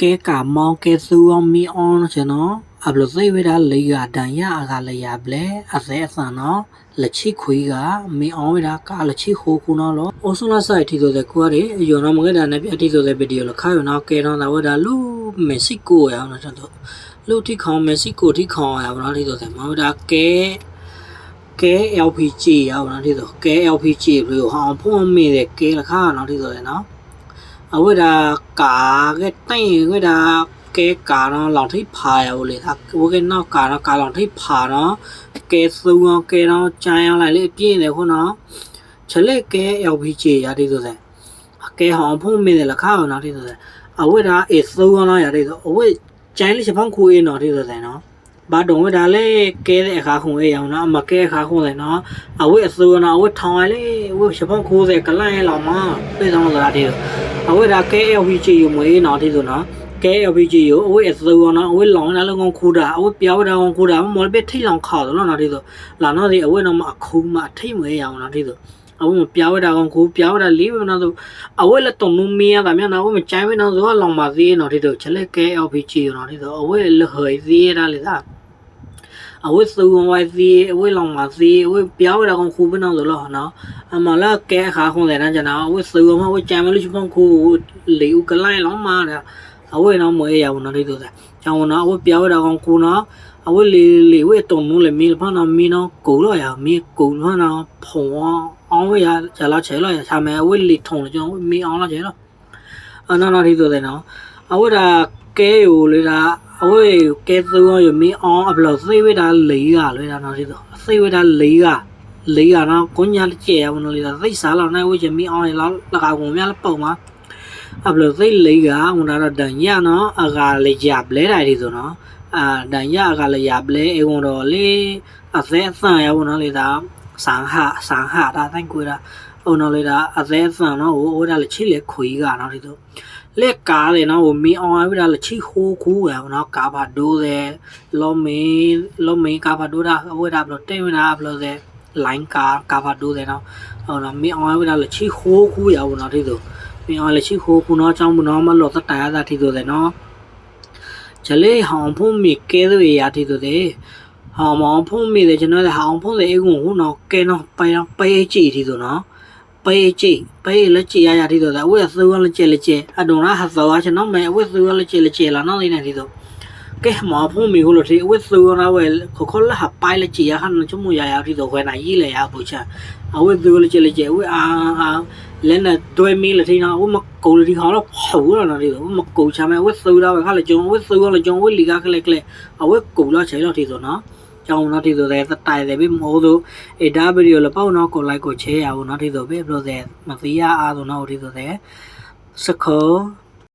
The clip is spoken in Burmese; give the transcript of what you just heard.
ကဲကာမောင်ကဲဆူအောင်မီအောင်ကျွန်တော်အဘလစိဝေဒလေကတန်ရအခါလေရပလေအစဲအစံနော်လက်ချိခွေးကမီအောင်ဝေဒကလက်ချိခိုးခုနော်လို့အိုဆွန်လာဆိုင်တီဆိုတဲ့ကွာရီယောနော်မကဒါနဲ့ပြတီဆိုတဲ့ဗီဒီယိုလခါယောနော်ကဲတော့ဒါဝဒါလူမက်ဆီကိုရအောင်နော်ကျွန်တော်လူတိခေါင်မက်ဆီကိုတိခေါင်ရအောင်နော်ဒီဆိုတဲ့မောဒါကဲကဲ LPG ရအောင်နော်ဒီဆိုကဲ LPG လို့ဟောင်းဖုံးမိတဲ့ကဲလခါနော်ဒီဆိုတဲ့နော် အဝိဒါကာကတိုင်ဝိဒါကဲကာတော့လောင်ထိဖာရလေဒါဝကနောက်ကာတော့ကာလောင်ထိဖာတော့ကဲစုံအောင်ကဲတော့ကြမ်းအောင်လိုက်လေပြင်းတယ်ခုနော်ချလက်ကဲ LPG ရတဲ့ဆိုတဲ့အကဲဟောင်းဖုံးမိတယ်လခါအောင်နော်တဲ့ဆိုတဲ့အဝိဒါအေစုံအောင်ရတဲ့ဆိုအဝိကျိုင်းလေးချက်ဖောင်းခွေးနော်တဲ့ဆိုတဲ့နော် ဘာတော့ဝဒါလေကဲတဲ့အခါခုံအေးအောင်နော်အမကဲအခါခုံတယ်နော်အဝိအစိုးနော်အဝိထောင်းရလေအဝိချက်ဖောင်းခိုးတဲ့ကလိုင်းလောက်မှပြေးဆောင်လာတဲ့အဝိဒါကဲ LPG ယူမွေးနော်ဒီဆိုနော်ကဲ LPG ယူအဝိအစိုးနော်အဝိလောင်းလာလုံးကောင်ခူတာအဝိပြောင်းတာကောင်ခူတာမော်လပဲထိတ်လောင်ခါတော့နော်ဒီဆိုလာနော်ဒီအဝိနော်မအခုမထိတ်မွေးရအောင်နော်ဒီဆိုအဝိမပြောင်းတာကောင်ခူပြောင်းတာလေးပဲနော်ဆိုအဝိလက်တုံနုမီးရတာမြန်နော်အဝိမချိုင်းပဲနော်ဆိုလောင်ပါသေးနော်ဒီဆိုချက်လက်ကဲ LPG ယူနော်ဒီဆိုအဝိလဟွေသေးရလေသား အဝိစုံဝိုင်းစီအဝိလောင်ပါစီအဝိပြောင်းရကောင်ခူပဲနော်ဆိုတော့နော်အမလာကဲခါခုံးတယ်နော်ကျွန်တော်အဝိစုံမအဝိကြံမလို့ချဖောင်းခူလေဦးကလိုင်းလောင်းမာတယ်အဝိနော်မွေးရအောင်နော်ဒီဆိုတဲ့ကျောင်းနော်အဝိပြောင်းရကောင်ခူနော်အဝိလေလေဝိတုံနုလေမီဖာနော်မီနော်ကိုတော့ရမီကိုနော်နော်ဖုံအောင်ဝိရဂျလာချဲလို့ရချမယ်အဝိလေထုံကျွန်တော်မီအောင်လာချဲလို့အနော်နော်ဒီဆိုတဲ့နော်အဝိဒါကဲယူလေဒါ အဝိကဲသူရောမီအောင်အဘလို့သိဝိဒါလေးကလေဒါနော်ဒီဆိုသိဝိဒါလေးကလေးကနော်ကိုညာကျဲရမလို့လေဒါသိစားလောက်နိုင်ဝိချမီအောင်လေလောက်လကာကုန်များလပုံမှာအဘလို့သိလေးကဟိုဒါတော့ဒန်ရနော်အကလေကြပလဲတိုင်းဒီဆိုနော်အာဒန်ရအကလေရပလဲအေကုန်တော့လေအသက်အဆန်ရဘူးနော်လေဒါစံဟစံဟဒါတိုင်းကိုဒါဟိုနော်လေဒါအသက်အဆန်နော်ဟိုဟိုဒါလေချိလေခွေကနော်ဒီဆို လက်ကားလေနော်ဟိုမီအောင်အဝိဒါလေချိခိုးကူရနော်ကာဘာဒိုးတယ်လောမီလောမီကာဘာဒိုးတာအဝိဒါဘလို့တိတ်ဝနာဘလို့တဲ့ line ကာကာဘာဒိုးတယ်နော်ဟိုနော်မီအောင်အဝိဒါလေချိခိုးကူရဘူးနော်ဒီဆိုမီအောင်လေချိခိုးကူနော်အကြောင်းမနော်မလို့တတရတာဒီဆိုတယ်နော်ဂျလေဟောင်ဖုံးမီကဲလို့ရတီဆိုတယ်ဟောင်မောင်ဖုံးမီတယ်ကျွန်တော်လည်းဟောင်ဖုံးတယ်အကုန်ဟိုနော်ကဲနော်ပိုင်ပေးကြည့်ဒီဆိုနော်ပေးကြည့်ပေးလက်ကြည့်ရရဒီတော့ဝက်သူးလက်ကြည့်လက်ကြည့်အဒုံနာ ဟာသောကျွန်တော်မဲဝက်သူးလက်ကြည့်လက်ကြည့်လာနော်နေနေဒီတော့ကဲမဖုံးမီကိုလို့ဒီဝက်သူးနာဝဲခခလဟာပိုင်လက်ကြည့်ရဟန်ချမှုရရဒီတော့ခွဲနိုင်ရလေရပူချအဝက်သူးလက်ကြည့်လက်ကြည့်ဝက်အာအာလက်နဲ့တွဲမီလက်ထိနာဝမကိုလဒီခေါတော့ဖူလာနော်ဒီတော့မကိုချမဲဝက်သူးတော့ခါလေကျုံဝက်သူးလည်းကျုံဝက်လီကခလက်ခလ က်အဝက်ကိုလာချေတော့ဒီတော့နော်ကြောင်းနော်ဒီဆိုတဲ့တိုင်တယ်ပြီမို့ဆိုအေဒါဗီဒီယိုလပေါ့နော်ကိုလိုက်ကိုချဲရအောင်နော်ဒီဆိုပြီဘလို့တဲ့မသိရအားဆိုနော်ဒီဆိုတဲ့စခေါ